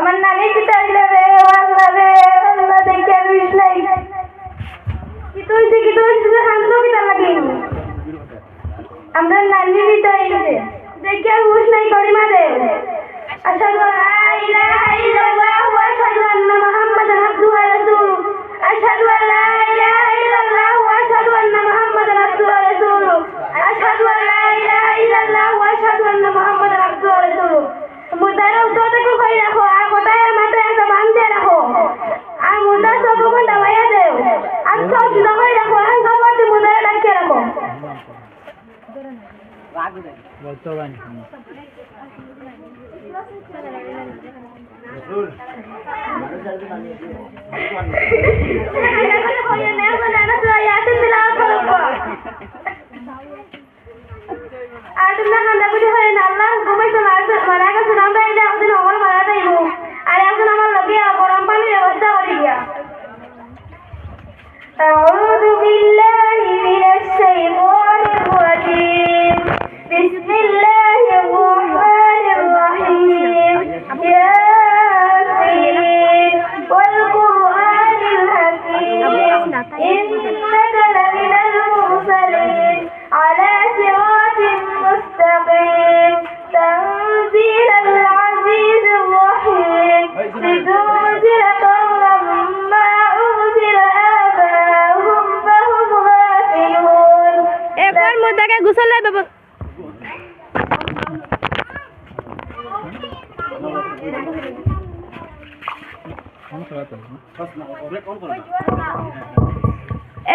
আমার নানি চাইলে রে, আল্লাহ রে, আল্লাহ দেখে কি তুই শান্ত কি আমরা নানি বিটাইছে দেখে আর হুশ নাই করিমা দে আশহাদু আল্লা ইলাহা ইল্লাল্লাহ ওয়া আশহাদু আন্না মুহাম্মাদান আবদুহু ওয়া রাসূলুহু। আশহাদু আমার লগে গরম পানির ব্যবস্থা করে দিয়া গুছালে বাবা।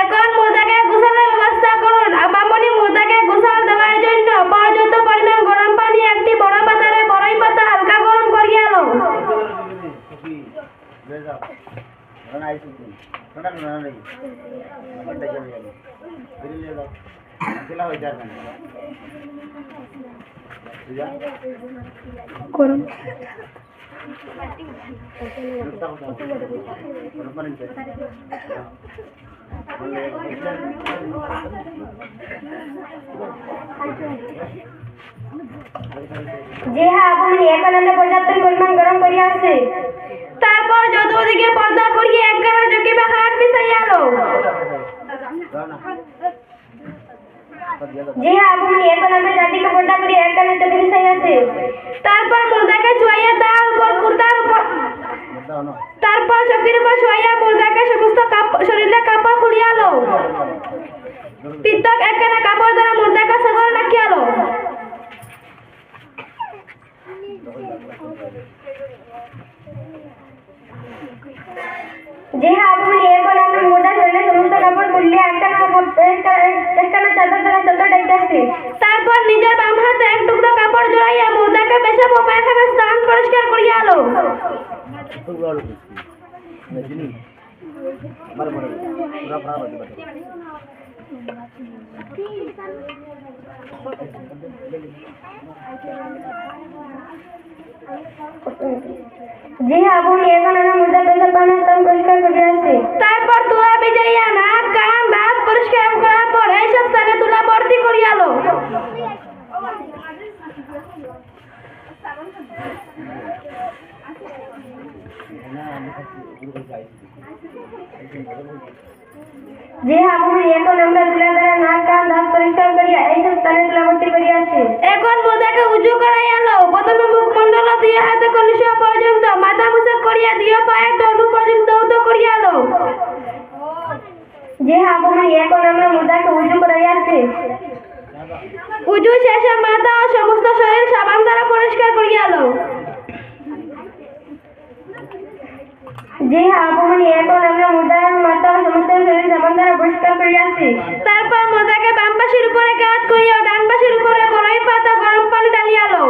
এখন মুদাকে গুছালে ব্যবস্থা করুন। আবামনি মুদাকে গুছাল দেওয়ার জন্য পর্যাপ্ত পরিমাণ গরম পানি, একটি বড় পাত্রে বড়ই পাতা হালকা গরম করিয়া লো গরম যে হ্যাঁ আপনি এখন আমরা পর্যাপ্ত পরিমাণ গরম করিয়া আছে তারপর চতুর্দিকে পর্দা করিয়ে একখানা চকি বা হাত মিশাইয়া লো যে হ্যাঁ আপনি এখন আমরা জাতিকে পর্দা করি একখানে চোখে মিশাই আছে। তারপর মুদাকে ছুঁয়াইয়া তার উপর কুর্তার উপর তারপর চকির উপর শোয়াইয়া মুদাকে সমস্ত শরীরে কাপড় খুলিয়া লো পৃথক একখানা কাপড় দ্বারা মুদাকে সদর রাখিয়া লো যে হ্যাঁ আপনি এখন আমরা মোটা শরীরে সমস্ত কাপড় খুললে একখানা চাদর দ্বারা চাদর তারপর নিজের বাম হাতে এক টুকরো কাপড় জড়াইয়া মুদাকে পেশাব ও পায়খানা স্থান পরিষ্কার করিয়া লো যে হ্যাঁ আপনি এখন আমরা মোটা পেশাব পানা স্থান পরিষ্কার করে আছে তারপর তুলা বিজাইয়া নাক কান দাঁত পরিষ্কার করার পর এইসব স্থানে তুলা ভর্তি করিয়া লো যে আপনি এখন আমরা তুলা দ্বারা নাক কান দাঁত পরিষ্কার করিয়া এইসব স্থানে তুলা ভর্তি করিয়া আছে এখন মুদাকে উঁচু করাইয়া লো প্রথমে মুখমণ্ডল দুই হাতে কনিষ্ঠ পর্যন্ত মাথা মুছে করিয়া দিয়ে পায়ের টনু পর্যন্ত উত করিয়া লো যে আপনি এখন আমরা মোটাকে উঁচু করাইয়া আছে উঁচু শেষে মাথা ও সমস্ত শরীর সাবান দ্বারা পরিষ্কার করিয়া লো যে আপনি এখন আমরা মুদার মাথা সমস্ত শরীর সাবান দ্বারা পরিষ্কার করিয়া আছে তারপর মুদাকে বাম পাশের উপরে কাত করিয়া ডান পাশের উপরে বড়ই পাতা গরম পানি ডালিয়া লো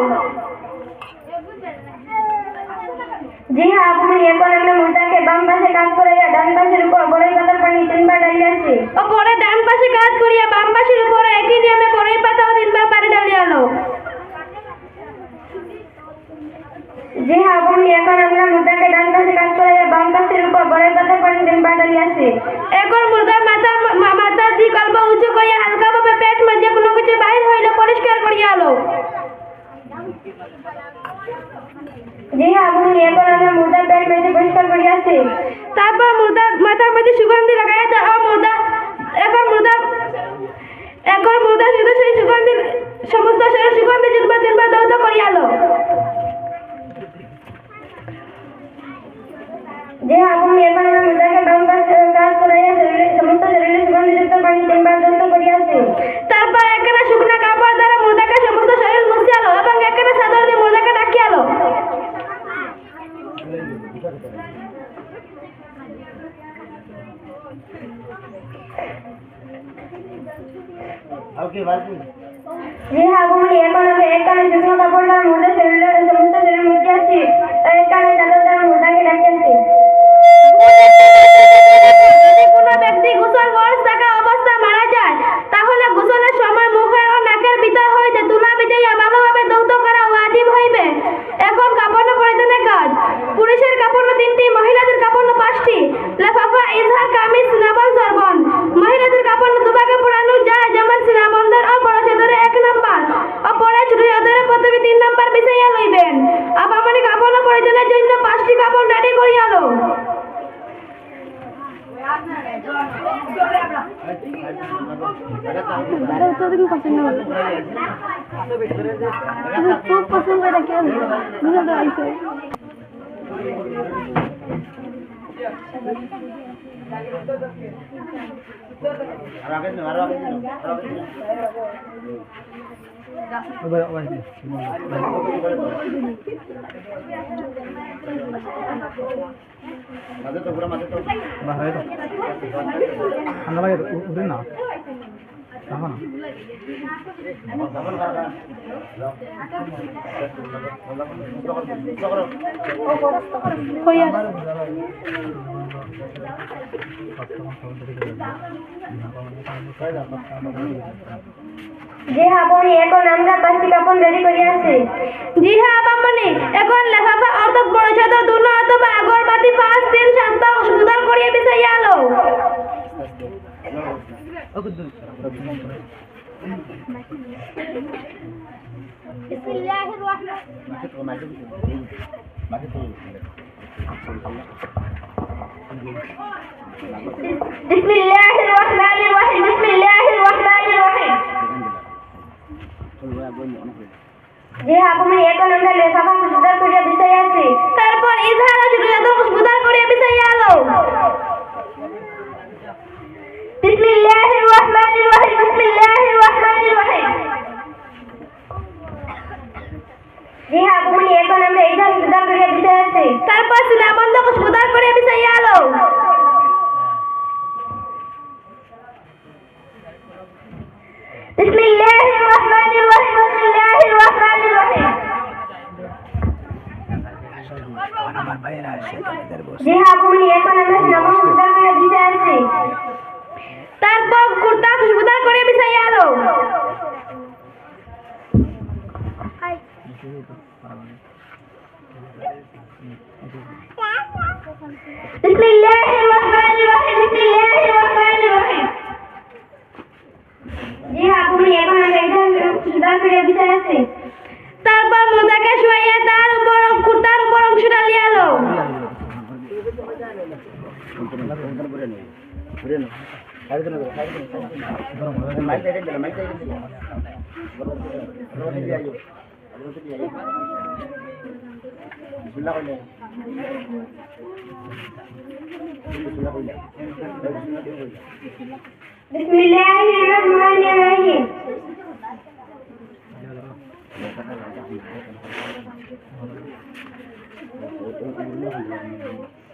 যে হ্যাঁ আপনি এখন আমরা মুদাকে বাম পাশে কাজ করাইয়া ডান পাশের উপর বড়ই পাতার পানি তিনবার ডালিয়া আছে ও পরে ডান পাশে কাত করিয়া বাম পাশের উপরে একই নিয়মে বড়ই পাতা ও তিনবার পানি ডালিয়া লো যে হ্যাঁ আপনি এখন আমরা মুদাকে ডান পাশে কাজ করাইয়া বাম পাশের উপর বড়ই পাতার পানি তিনবার ডালিয়া আছে এখন মুদার মাথা মা- মাথার দিক অল্প উঁচু করিয়া হালকাভাবে পেট মাঝে কোনো কিছু বাহির হইলে পরিষ্কার করিয়া লো জি হ্যাঁ বোন এখন আমরা মুর্দার পেট মেঝে পরিষ্কার করিয়াছি তারপর মুর্দা মাথার মধ্যে সুগন্ধি লাগাইয়া দাও মুর্দা এখন মুর্দা এখন মুর্দা শুধু সেই সুগন্ধি সমস্ত শরীর সুগন্ধি জিনবা জিনবা দৌত করিয়ালো হ্যাঁ বোন এখন আমরা মুর্দাকে খুব পছন্দ করে কেন বুঝে তো আইছে ঠান্ডা লাগে উঠে না রাখো না জি হ্যাঁ বোন, এখন আমরা পাঁচটি কাপড় রেডি করিয়াছি জি হ্যাঁ আপামনি এখন লেফাফা অর্থাৎ বড় চাদর দুনো অথবা আগরবাতি পাঁচ, তিন সাতটা সুদার করিয়ে বিছাইয়া আলো। বিসমিল্লাহির রহমানির রহিম বিসমিল্লাহির রহমানির রহিম জি হ্যাঁ বোন এখন আমরা লেফাফা সুন্দর করিয়া বিছাইয়াছি তারপর ইজহার ও ছোট চাদর সুদার করিয়ে বিছাইয়া আলো বিসমিল্লাহির রহমানির রহিম বিসমিল্লাহির রহমানির রহিম জি হ্যাঁ বোন এখন আমরা এইটা সুন্দর করিয়া বিছাইয়াছি তারপর সিনাবন্ধ সুদার করিয়ে বিছাইয়া আলো বিসমিল্লাহির রহমানির রহিম বিসমিল্লাহির রহমানির রহিম জি হ্যাঁ বোন এখন আমরা নবম সুন্দর করিয়া বিছাইয়াছি তারপর কুর্তা খুশবুদার করে বিছাইয়া আলো। বিসমিল্লাহির রহমানির রহিম বিসমিল্লাহির রহমানির রহিম জি হ্যাঁ বোন এখন আমরা এইটা সুন্দর করিয়া বিছাইয়াছি তারপর মোজাকে শুয়াইয়া তার উপর কুর্তার উপর অংশ ডালিয়ে আলো বিসমিল্লাহির রহমানির রহিম জি হ্যাঁ বোন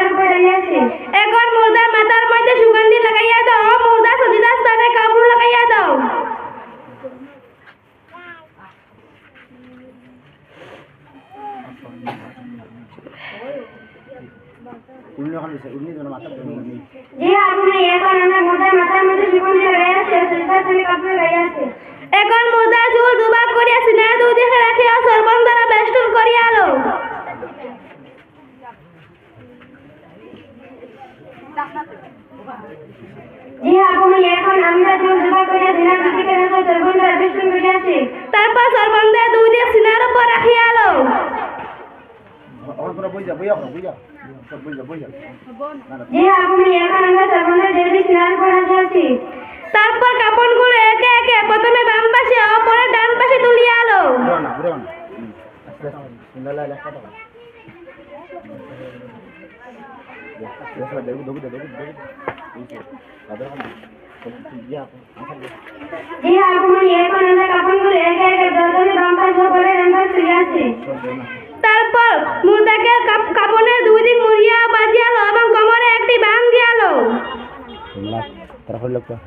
এখন রইয়াছি এখন মুর্দার মাথার মধ্যে সুগন্ধি লাগাইয়া দাও মুর্দা সজিদা স্থানে কাপড় লাগাইয়া দাও। জি হ্যাঁ বোন এখন আমরা মুদার মাথার মধ্যে সুগন্ধি রইয়াছি সুন্দর করে কাপড় রইয়াছি এখন মুর্দার চুল দুভাগ করিয়া সিনার দুদিকে রাখিয়া সর্বন দ্বারা বেষ্টন করিয়া আলো। তারপর দুই দিক সিনার উপর একে প্রথমে বাম পাশে অপরে ডান পাশে তুলিয়ালো যে আগুন এখন আমরা কাপড়গুলো একে একে প্রথমে বাম পাশে করে রান্না চলে আসছি। তারপর মুর্দাকে কাপ- কাপড়ের দুই দিক মুড়িয়া বাঁধিয়ালো এবং কোমরে একটি বান দিয়ালো তারপর লোকটা ওইসব হইল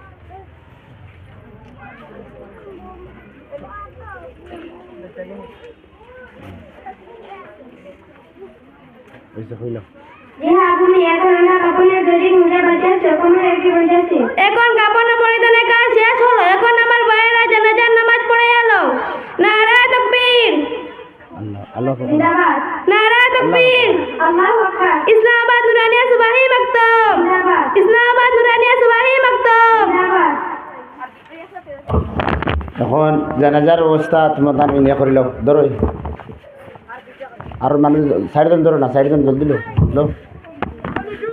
যে আগুন এখন আমরা কাপড়ের দড়ি মুড়ে বাজাচ্ছি কোমর একটি বাজাচ্ছি এখন কাপড় পরিধানের কাজ শেষ হলো এখন আমার ভাইয়েরা জানাজার নামাজ পড়ে এলো নারায় তকবীর আল্লাহ আল্লাহ জিন্দাবাদ নারায় তকবীর ইসলামাবাদ নুরানিয়া সুবাহি মাকতব ইসলামাবাদ নুরানিয়া সুবাহি মাকতব এখন জানাজার অবস্থা তোমার আমি ইয়ে করিল। ধরো। আর মানুষ দেন, ধরো না দেন জলদি লো